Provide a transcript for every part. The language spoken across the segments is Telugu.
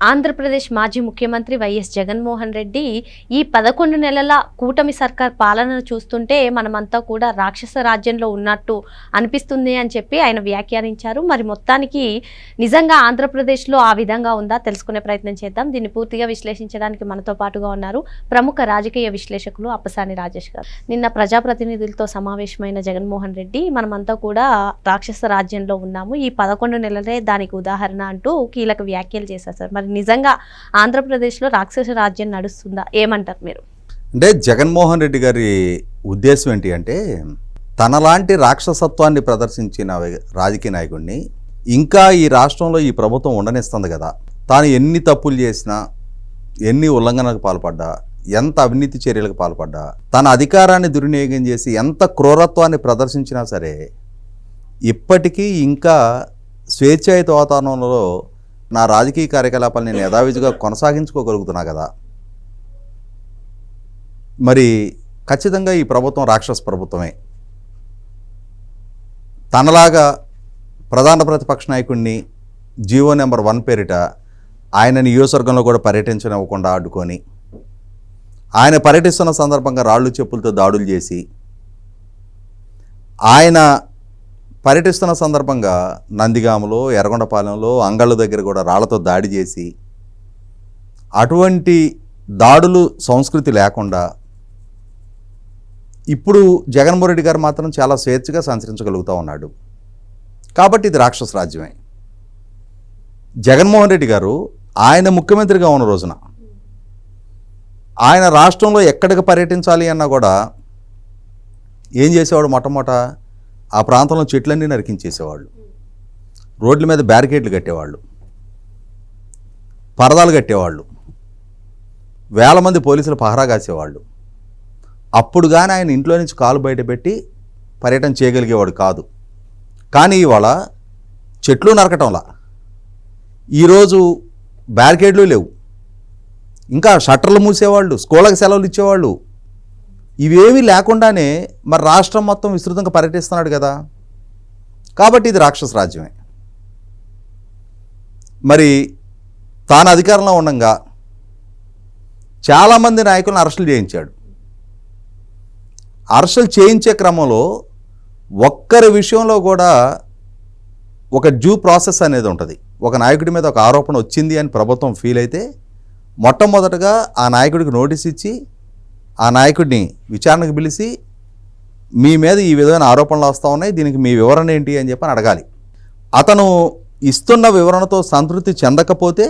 Andhra Pradesh మాజీ ముఖ్యమంత్రి వైఎస్ జగన్మోహన్ రెడ్డి ఈ పదకొండు నెలల కూటమి సర్కార్ పాలనను చూస్తుంటే మనమంతా కూడా రాక్షస రాజ్యంలో ఉన్నట్టు అనిపిస్తుంది అని చెప్పి ఆయన వ్యాఖ్యానించారు. మరి మొత్తానికి నిజంగా ఆంధ్రప్రదేశ్లో ఆ విధంగా ఉందా? తెలుసుకునే ప్రయత్నం చేద్దాం. దీన్ని పూర్తిగా విశ్లేషించడానికి మనతో పాటుగా ఉన్నారు ప్రముఖ రాజకీయ విశ్లేషకులు అప్పసాని రాజేష్ గారు. నిన్న ప్రజాప్రతినిధులతో సమావేశమైన జగన్మోహన్ రెడ్డి మనమంతా కూడా రాక్షస రాజ్యంలో ఉన్నాము. ఈ పదకొండు నెలలే దానికి ఉదాహరణ అంటూ కీలక వ్యాఖ్యలు చేశారు సార్. మరి నిజంగా ఆంధ్రప్రదేశ్లో రాక్షస రాజ్యం నడుస్తుందా? ఏమంటారు మీరు? అంటే జగన్మోహన్ రెడ్డి గారి ఉద్దేశం ఏంటి అంటే తనలాంటి రాక్షసత్వాన్ని ప్రదర్శించిన రాజకీయ నాయకుడిని ఇంకా ఈ రాష్ట్రంలో ఈ ప్రభుత్వం ఉండనిస్తుంది కదా. తాను ఎన్ని తప్పులు చేసినా ఎన్ని ఉల్లంఘనలకు పాల్పడ్డా ఎంత అవినీతి చర్యలకు పాల్పడ్డా తన అధికారాన్ని దుర్వినియోగం చేసి ఎంత క్రూరత్వాన్ని ప్రదర్శించినా సరే ఇప్పటికీ ఇంకా స్వేచ్ఛాయుత వాతావరణంలో నా రాజకీయ కార్యకలాపాలు నేను యథావిధిగా కొనసాగించుకోగలుగుతున్నా కదా. మరి ఖచ్చితంగా ఈ ప్రభుత్వం రాక్షస ప్రభుత్వమే. తనలాగా ప్రధాన ప్రతిపక్ష నాయకుడిని జీవో నెంబర్ వన్ పేరిట ఆయన నియోజకవర్గంలో కూడా పర్యటించనివ్వకుండా అడ్డుకొని ఆయన పర్యటిస్తున్న సందర్భంగా రాళ్ళు చెప్పులతో దాడులు చేసి ఆయన పర్యటిస్తున్న సందర్భంగా నందిగామలో ఎర్రగొండపాలెంలో అంగళ్ళ దగ్గర కూడా రాళ్ళతో దాడి చేసి అటువంటి దాడులు సంస్కృతి లేకుండా ఇప్పుడు జగన్మోహన్ రెడ్డి గారు మాత్రం చాలా స్వేచ్ఛగా సంచరించగలుగుతూ ఉన్నాడు. కాబట్టి ఇది రాక్షస రాజ్యమే. జగన్మోహన్ రెడ్డి గారు ఆయన ముఖ్యమంత్రిగా ఉన్న రోజున ఆయన రాష్ట్రంలో ఎక్కడికి పర్యటించాలి అన్నా కూడా ఏం చేసేవాడు మొట్టమొదట ఆ ప్రాంతంలో చెట్లన్నీ నరికించేసేవాళ్ళు. రోడ్ల మీద బ్యారికేడ్లు కట్టేవాళ్ళు. పరదాలు కట్టేవాళ్ళు. వేల మంది పోలీసులు పహరా కాసేవాళ్ళు. అప్పుడు కానీ ఆయన ఇంట్లో నుంచి కాలు బయటపెట్టి పర్యటన చేయగలిగేవాడు కాదు. కానీ ఇవాళ చెట్లు నరకటంలా. ఈరోజు బ్యారికేడ్లు లేవు. ఇంకా షట్టర్లు మూసేవాళ్ళు స్కూళ్ళకి సెలవులు ఇచ్చేవాళ్ళు ఇవేమీ లేకుండానే మరి రాష్ట్రం మొత్తం విస్తృతంగా పర్యటిస్తున్నాడు కదా. కాబట్టి ఇది రాక్షస రాజ్యమే. మరి తాను అధికారంలో ఉండగా చాలామంది నాయకులను అరెస్టులు చేయించాడు. అరెస్టులు చేయించే క్రమంలో ఒక్కరి విషయంలో కూడా ఒక డ్యూ ప్రాసెస్ అనేది ఉంటుంది. ఒక నాయకుడి మీద ఒక ఆరోపణ వచ్చింది అని ప్రభుత్వం ఫీల్ అయితే మొట్టమొదటగా ఆ నాయకుడికి నోటీస్ ఇచ్చి ఆ నాయకుడిని విచారణకు పిలిచి మీ మీద ఈ విధమైన ఆరోపణలు వస్తూ ఉన్నాయి దీనికి మీ వివరణ ఏంటి అని చెప్పని అడగాలి. అతను ఇస్తున్న వివరణతో సంతృప్తి చెందకపోతే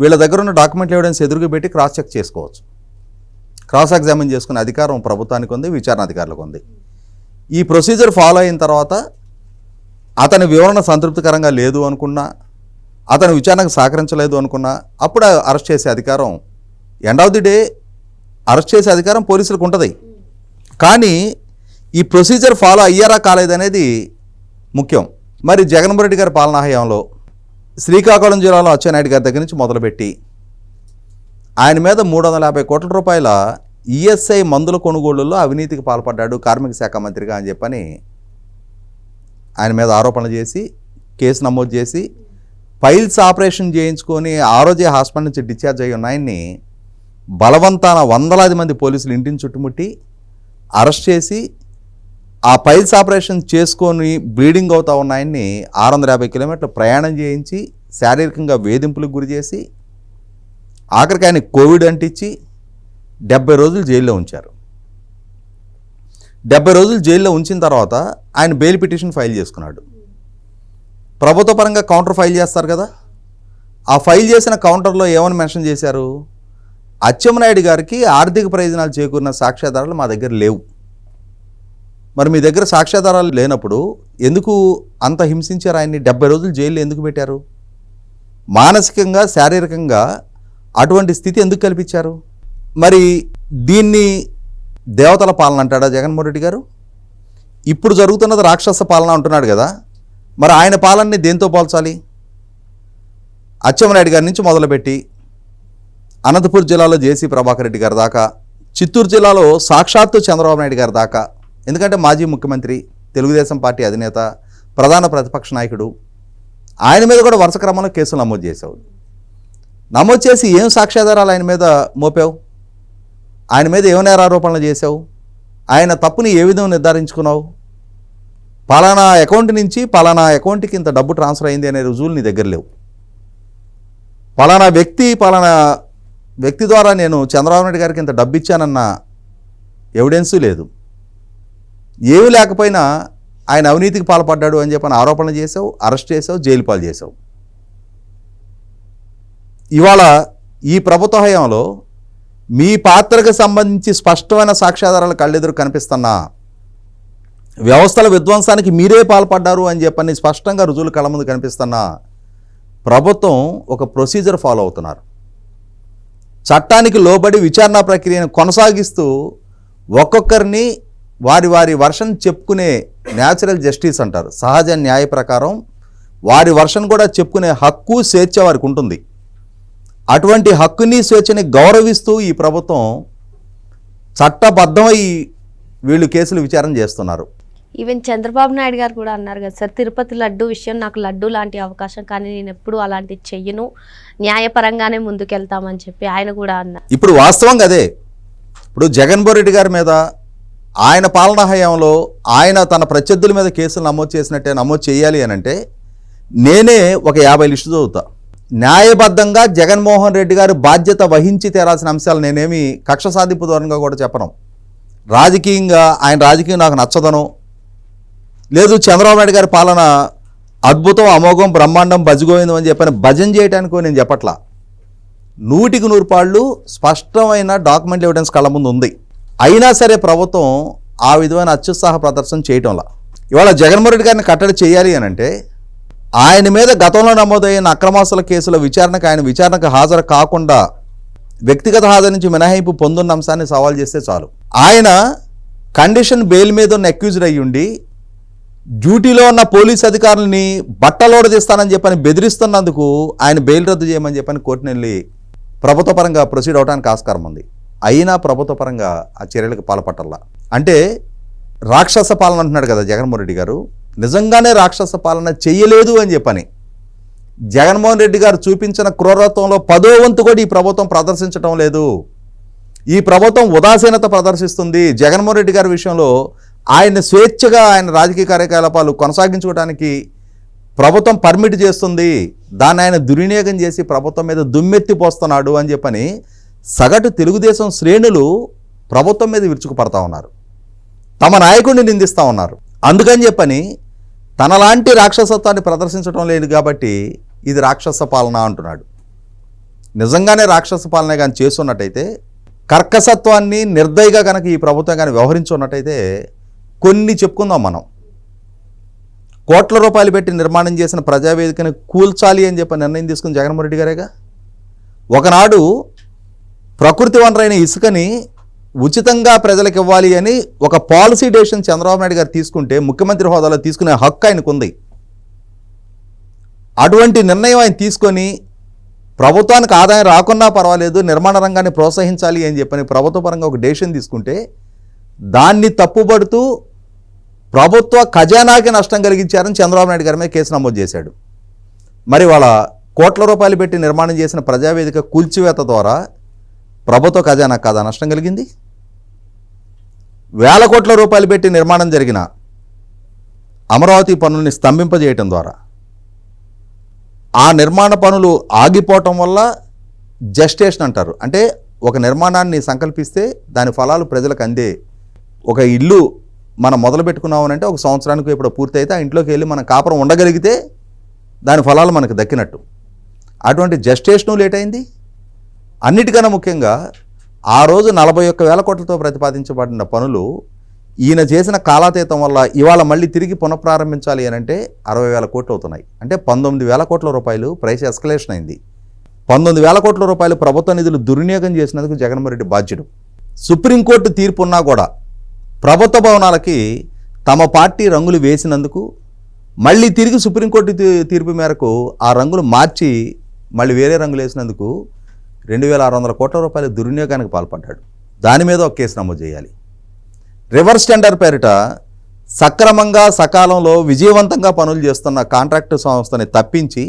వీళ్ళ దగ్గర ఉన్న డాక్యుమెంట్లు ఎవిడెన్స్ ఎదురుగా పెట్టి క్రాస్ చెక్ చేసుకోవచ్చు. క్రాస్ ఎగ్జామిన్ చేసుకునే అధికారం ప్రభుత్వానికి ఉంది విచారణ అధికారులకు ఉంది. ఈ ప్రొసీజర్ ఫాలో అయిన తర్వాత అతని వివరణ సంతృప్తికరంగా లేదు అనుకున్నా అతను విచారణకు సహకరించలేదు అనుకున్నా అప్పుడు అరెస్ట్ చేసే అధికారం end of the day arrest చేసే అధికారం పోలీసులకు ఉంటుంది. కానీ ఈ ప్రొసీజర్ ఫాలో అయ్యారా కాలేదనేది ముఖ్యం. మరి జగన్మోహన్ రెడ్డి గారి పాలనా హయాంలో శ్రీకాకుళం జిల్లాలో అచ్చెన్నాయుడు గారి దగ్గర నుంచి మొదలుపెట్టి ఆయన మీద మూడు వందల యాభై కోట్ల రూపాయల ఈఎస్ఐ మందుల కొనుగోళ్ళలో అవినీతికి పాల్పడ్డాడు కార్మిక శాఖ మంత్రిగా అని చెప్పని ఆయన మీద ఆరోపణలు చేసి కేసు నమోదు చేసి ఫైల్స్ ఆపరేషన్ చేయించుకొని ఆరోగ్య హాస్పిటల్ నుంచి డిశ్చార్జ్ అయ్యి ఉన్నాయని బలవంతాన వందలాది మంది పోలీసులు ఇంటిని చుట్టుముట్టి అరెస్ట్ చేసి ఆ పైల్స్ ఆపరేషన్ చేసుకొని బ్లీడింగ్ అవుతా ఉన్న ఆయన్ని ఆరు వందల యాభై కిలోమీటర్లు ప్రయాణం చేయించి శారీరకంగా వేధింపులకు గురి చేసి ఆఖరికి ఆయన కోవిడ్ అంటించి డెబ్బై రోజులు జైల్లో ఉంచారు. డెబ్బై రోజులు జైల్లో ఉంచిన తర్వాత ఆయన బెయిల్ పిటిషన్ ఫైల్ చేసుకున్నాడు. ప్రభుత్వ పరంగా కౌంటర్ ఫైల్ చేస్తారు కదా? ఆ ఫైల్ చేసిన కౌంటర్లో ఏమని మెన్షన్ చేశారు? అచ్చెన్నాయుడు గారికి ఆర్థిక ప్రయోజనాలు చేకూరిన సాక్ష్యాధారాలు మా దగ్గర లేవు. మరి మీ దగ్గర సాక్ష్యాధారాలు లేనప్పుడు ఎందుకు అంత హింసించారు ఆయన్ని? డెబ్బై రోజులు జైల్లో ఎందుకు పెట్టారు? మానసికంగా శారీరకంగా అటువంటి స్థితి ఎందుకు కల్పించారు? మరి దీన్ని దేవతల పాలన అంటాడా జగన్మోహన్ రెడ్డి గారు? ఇప్పుడు జరుగుతున్నది రాక్షస పాలన అంటున్నాడు కదా. మరి ఆయన పాలనని దేంతో పోల్చాలి? అచ్చెన్నాయుడు గారి నుంచి మొదలుపెట్టి అనంతపూర్ జిల్లాలో జేసీ ప్రభాకర్ రెడ్డి గారి దాకా చిత్తూరు జిల్లాలో సాక్షాత్తు చంద్రబాబు నాయుడు గారి దాకా ఎందుకంటే మాజీ ముఖ్యమంత్రి తెలుగుదేశం పార్టీ అధినేత ప్రధాన ప్రతిపక్ష నాయకుడు ఆయన మీద కూడా వరుస క్రమంలో కేసులు నమోదు చేసావు నమోదు చేసి ఏం సాక్ష్యాధారాలు ఆయన మీద మోపావు? ఆయన మీద ఏమైనా ఆరోపణలు చేసావు ఆయన తప్పుని ఏ విధంగా నిర్ధారించుకున్నావు? పలానా అకౌంట్ నుంచి పలానా అకౌంట్కి ఇంత డబ్బు ట్రాన్స్ఫర్ అయింది అనే రుజువులు నీ దగ్గర లేవు. పలానా వ్యక్తి పలానా వ్యక్తి ద్వారా నేను చంద్రబాబు నాయుడు గారికి ఇంత డబ్బు ఇచ్చానన్న ఎవిడెన్సు లేదు. ఏమీ లేకపోయినా ఆయన అవినీతికి పాల్పడ్డాడు అని చెప్పని ఆరోపణలు చేసావు అరెస్ట్ చేసావు జైలు పాలు చేసావు ఇవాళ ఈ ప్రభుత్వ హయాంలో మీ పాత్రకు సంబంధించి స్పష్టమైన సాక్ష్యాధారాలు కళ్ళెదురు కనిపిస్తున్నా వ్యవస్థల విధ్వంసానికి మీరే పాల్పడ్డారు అని చెప్పని స్పష్టంగా రుజువులు కళ్ళ ముందు కనిపిస్తున్నా ప్రభుత్వం ఒక ప్రొసీజర్ ఫాలో అవుతున్నారు. చట్టానికి లోబడి విచారణ ప్రక్రియను కొనసాగిస్తూ ఒక్కొక్కరిని వారి వారి వర్షన్ చెప్పుకునే న్యాచురల్ జస్టిస్ అంటారు. సహజ న్యాయ ప్రకారం వారి వర్షన్ కూడా చెప్పుకునే హక్కు స్వేచ్ఛ వారికి ఉంటుంది. అటువంటి హక్కుని స్వేచ్ఛని గౌరవిస్తూ ఈ ప్రభుత్వం చట్టబద్ధమై వీళ్ళు కేసులు విచారణ చేస్తున్నారు. ఈవెన్ చంద్రబాబు నాయుడు గారు కూడా అన్నారు కదా సార్ తిరుపతి లడ్డు విషయం నాకు లడ్డు లాంటి అవకాశం కానీ నేను ఎప్పుడు అలాంటివి చెయ్యను. న్యాయపరంగానే ముందుకెళ్తామని చెప్పి ఆయన కూడా అన్నారు. ఇప్పుడు వాస్తవంగా అదే. ఇప్పుడు జగన్మోహన్ రెడ్డి గారి మీద ఆయన పాలనా హయాంలో ఆయన తన ప్రత్యర్థుల మీద కేసులు నమోదు చేసినట్టే నమోదు చేయాలి అని అంటే నేనే ఒక యాభై లిస్టు చదువుతా. న్యాయబద్ధంగా జగన్మోహన్ రెడ్డి గారు బాధ్యత వహించి తీరాల్సిన అంశాలు నేనేమి కక్ష సాధింపు దూరంగా కూడా చెప్పను. రాజకీయంగా ఆయన రాజకీయం నాకు నచ్చదను. లేదు చంద్రబాబు నాయుడు గారి పాలన అద్భుతం అమోఘం బ్రహ్మాండం బజిగోవిందం అని చెప్పని భజన చేయడానికో నేను చెప్పట్లా. నూటికి నూరు పాళ్ళు స్పష్టమైన డాక్యుమెంట్ ఎవిడెన్స్ కళ్ళ ముందు ఉంది. అయినా సరే ప్రభుత్వం ఆ విధమైన అత్యుత్సాహ ప్రదర్శన చేయటంలా. ఇవాళ జగన్మోహన్ రెడ్డి గారిని కట్టడి చేయాలి అని అంటే ఆయన మీద గతంలో నమోదైన అక్రమాసుల కేసుల విచారణకు ఆయన విచారణకు హాజరు కాకుండా వ్యక్తిగత హాజరు నుంచి మినహాయింపు పొందున్న అంశాన్ని సవాల్ చేస్తే చాలు. ఆయన కండిషన్ బెయిల్ మీద ఉన్న అక్యూజ్డ్ అయ్యుండి డ్యూటీలో ఉన్న పోలీస్ అధికారులని బట్టలోడ తీస్తానని చెప్పని బెదిరిస్తున్నందుకు ఆయన బెయిల్ రద్దు చేయమని చెప్పని కోర్టుని వెళ్ళి ప్రభుత్వపరంగా ప్రొసీడ్ అవడానికి ఆస్కారం ఉంది. అయినా ప్రభుత్వపరంగా ఆ చర్యలకు పాల్పట్టల్లా. అంటే రాక్షస పాలన అంటున్నాడు కదా జగన్మోహన్ రెడ్డి గారు. నిజంగానే రాక్షస పాలన చేయలేదు అని చెప్పని జగన్మోహన్ రెడ్డి గారు చూపించిన క్రూరత్వంలో పదో వంతు కూడా ఈ ప్రభుత్వం ప్రదర్శించడం లేదు. ఈ ప్రభుత్వం ఉదాసీనత ప్రదర్శిస్తుంది. జగన్మోహన్ రెడ్డి గారి విషయంలో ఆయన స్వేచ్ఛగా ఆయన రాజకీయ కార్యకలాపాలు కొనసాగించుకోవడానికి ప్రభుత్వం పర్మిట్ చేస్తుంది. దాన్ని ఆయన దుర్వినియోగం చేసి ప్రభుత్వం మీద దుమ్మెత్తి పోస్తున్నాడు అని చెప్పని సగటు తెలుగుదేశం శ్రేణులు ప్రభుత్వం మీద విరుచుకుపడతా ఉన్నారు. తమ నాయకుడిని నిందిస్తూ ఉన్నారు. అందుకని చెప్పని తనలాంటి రాక్షసత్వాన్ని ప్రదర్శించడం లేదు కాబట్టి ఇది రాక్షస పాలన అంటున్నాడు. నిజంగానే రాక్షస పాలన కానీ చేస్తున్నట్టయితే కర్కసత్వాన్ని నిర్దయగా కనుక ఈ ప్రభుత్వం కానీ వ్యవహరించున్నట్టయితే కొన్ని చెప్పుకుందాం మనం. కోట్ల రూపాయలు పెట్టి నిర్మాణం చేసిన ప్రజావేదికను కూల్చాలి అని చెప్పి నిర్ణయం తీసుకుని జగన్మోహన్ రెడ్డి గారేగా? ఒకనాడు ప్రకృతి వనరైన ఇసుకని ఉచితంగా ప్రజలకు ఇవ్వాలి అని ఒక పాలసీ డెసిషన్ చంద్రబాబు నాయుడు గారు తీసుకుంటే ముఖ్యమంత్రి హోదాలో తీసుకునే హక్కు ఆయనకు ఉంది. అటువంటి నిర్ణయం ఆయన తీసుకొని ప్రభుత్వానికి ఆదాయం రాకున్నా పర్వాలేదు నిర్మాణ రంగాన్ని ప్రోత్సహించాలి అని చెప్పని ప్రభుత్వ పరంగా ఒక డెసిషన్ తీసుకుంటే దాన్ని తప్పుపడుతూ ప్రభుత్వ ఖజానాకి నష్టం కలిగించారని చంద్రబాబు నాయుడు గారి మీద కేసు నమోదు చేశాడు. మరి వాళ్ళ కోట్ల రూపాయలు పెట్టి నిర్మాణం చేసిన ప్రజావేదిక కూల్చివేత ద్వారా ప్రభుత్వ ఖజానా కాదా నష్టం కలిగింది? వేల కోట్ల రూపాయలు పెట్టి నిర్మాణం జరిగిన అమరావతి పనుల్ని స్తంభింపజేయటం ద్వారా ఆ నిర్మాణ పనులు ఆగిపోవటం వల్ల జస్టేషన్ అంటారు. అంటే ఒక నిర్మాణాన్ని సంకల్పిస్తే దాని ఫలాలు ప్రజలకు అందే ఒక ఇల్లు మనం మొదలు పెట్టుకున్నామనంటే ఒక సంవత్సరానికి ఇప్పుడు పూర్తి అయితే ఆ ఇంట్లోకి వెళ్ళి మనం కాపురం ఉండగలిగితే దాని ఫలాలు మనకు దక్కినట్టు. అటువంటి జస్టేషను లేట్ అయింది అన్నిటికన్నా ముఖ్యంగా ఆ రోజు నలభై ఒక్క వేల కోట్లతో ప్రతిపాదించబడిన పనులు ఈయన చేసిన కాలాతీతం వల్ల ఇవాళ మళ్ళీ తిరిగి పునఃప్రారంభించాలి అని అంటే అరవై వేల కోట్లు అవుతున్నాయి. అంటే పంతొమ్మిది వేల కోట్ల రూపాయలు ప్రైస్ ఎస్కలేషన్ అయింది. పంతొమ్మిది వేల కోట్ల రూపాయలు ప్రభుత్వ నిధులు దుర్వినియోగం చేసినందుకు జగన్మోహన్ రెడ్డి బాధ్యుడు. సుప్రీంకోర్టు తీర్పు ఉన్నా కూడా ప్రభుత్వ భవనాలకి తమ పార్టీ రంగులు వేసినందుకు మళ్ళీ తిరిగి సుప్రీంకోర్టు తీర్పు మేరకు ఆ రంగులు మార్చి మళ్ళీ వేరే రంగులు వేసినందుకు రెండు వేల ఆరు వందల కోట్ల రూపాయల దుర్వినియోగానికి పాల్పడ్డాడు. దాని మీద ఒక కేసు నమోదు చేయాలి. రివర్స్ టెండర్ పేరిట సక్రమంగా సకాలంలో విజయవంతంగా పనులు చేస్తున్న కాంట్రాక్టు సంస్థని తప్పించి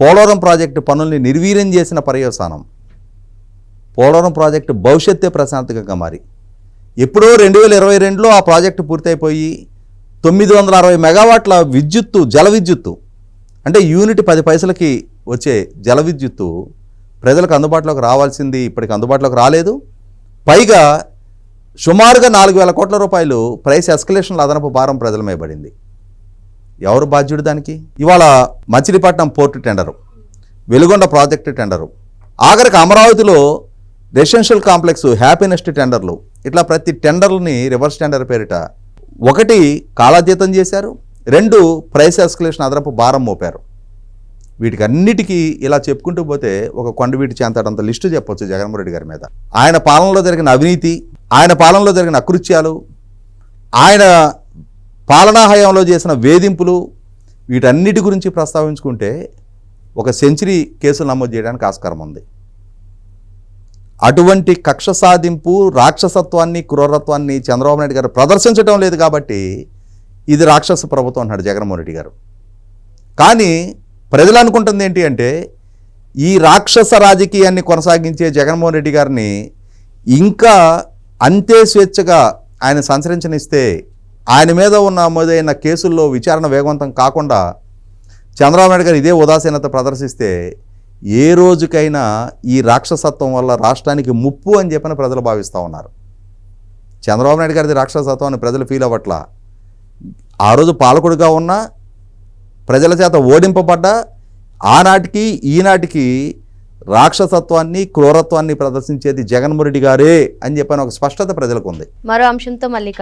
పోలవరం ప్రాజెక్టు పనుల్ని నిర్వీర్యం చేసిన పర్యవసానం పోలవరం ప్రాజెక్టు భవిష్యత్తే ప్రశాంతంగా మారి ఎప్పుడో రెండు వేల ఇరవై రెండులో ఆ ప్రాజెక్టు పూర్తయిపోయి తొమ్మిది వందల అరవై మెగావాట్ల విద్యుత్తు జల విద్యుత్తు అంటే యూనిట్ పది పైసలకి వచ్చే జల విద్యుత్తు ప్రజలకు అందుబాటులోకి రావాల్సింది ఇప్పటికి అందుబాటులోకి రాలేదు. పైగా సుమారుగా నాలుగు వేల కోట్ల రూపాయలు ప్రైస్ ఎస్కలేషన్ల అదనపు భారం ప్రజల మీద పడింది. ఎవరు బాధ్యుడు దానికి? ఇవాళ Machilipatnam port tender Veligonda project tender. ఆఖరికి అమరావతిలో రెసిడెన్షియల్ కాంప్లెక్స్ హ్యాపీనెస్ట్ టెండర్లు. ఇట్లా ప్రతి టెండర్ని రివర్స్ టెండర్ పేరిట. ఒకటి కాలాతీతం చేశారు రెండు ప్రైస్ ఎస్కలేషన్ అదనపు భారం మోపారు. వీటికి అన్నిటికీ ఇలా చెప్పుకుంటూ పోతే ఒక కొండవీటి చేంతాడంత లిస్టు చెప్పొచ్చు జగన్మోహన్ రెడ్డి గారి మీద. ఆయన పాలనలో జరిగిన అవినీతి ఆయన పాలనలో జరిగిన అకృత్యాలు ఆయన పాలనా హయాంలో చేసిన వేధింపులు వీటన్నిటి గురించి ప్రస్తావించుకుంటే ఒక సెంచరీ కేసులు నమోదు చేయడానికి ఆస్కారం ఉంది. అటువంటి కక్ష సాధింపు రాక్షసత్వాన్ని క్రూరత్వాన్ని చంద్రబాబు నాయుడు గారు ప్రదర్శించడం లేదు కాబట్టి ఇది రాక్షస ప్రభుత్వం అన్నాడు జగన్మోహన్ రెడ్డి గారు. కానీ ప్రజలు అనుకుంటుంది ఏంటి అంటే ఈ రాక్షస రాజకీయాన్ని కొనసాగించే జగన్మోహన్ రెడ్డి గారిని ఇంకా అంతే స్వేచ్ఛగా ఆయన సంచరించనిస్తే ఆయన మీద ఉన్న నమోదైన కేసుల్లో విచారణ వేగవంతం కాకుండా చంద్రబాబు నాయుడు గారు ఇదే ఉదాసీనత ప్రదర్శిస్తే ఏ రోజుకైనా ఈ రాక్షసత్వం వల్ల రాష్ట్రానికి ముప్పు అని చెప్పని ప్రజలు భావిస్తూ ఉన్నారు. చంద్రబాబు నాయుడు గారిది రాక్షసత్వం అని ప్రజలు ఫీల్ అవ్వట్లా? ఆ రోజు పాలకుడిగా ఉన్న ప్రజల చేత ఓడింపబడ్డ ఆనాటికి ఈనాటికి రాక్షసత్వాన్ని క్రూరత్వాన్ని ప్రదర్శించేది జగన్మోహన్ రెడ్డి గారే అని చెప్పని ఒక స్పష్టత ప్రజలకు ఉంది. మరో అంశంతో మళ్ళీ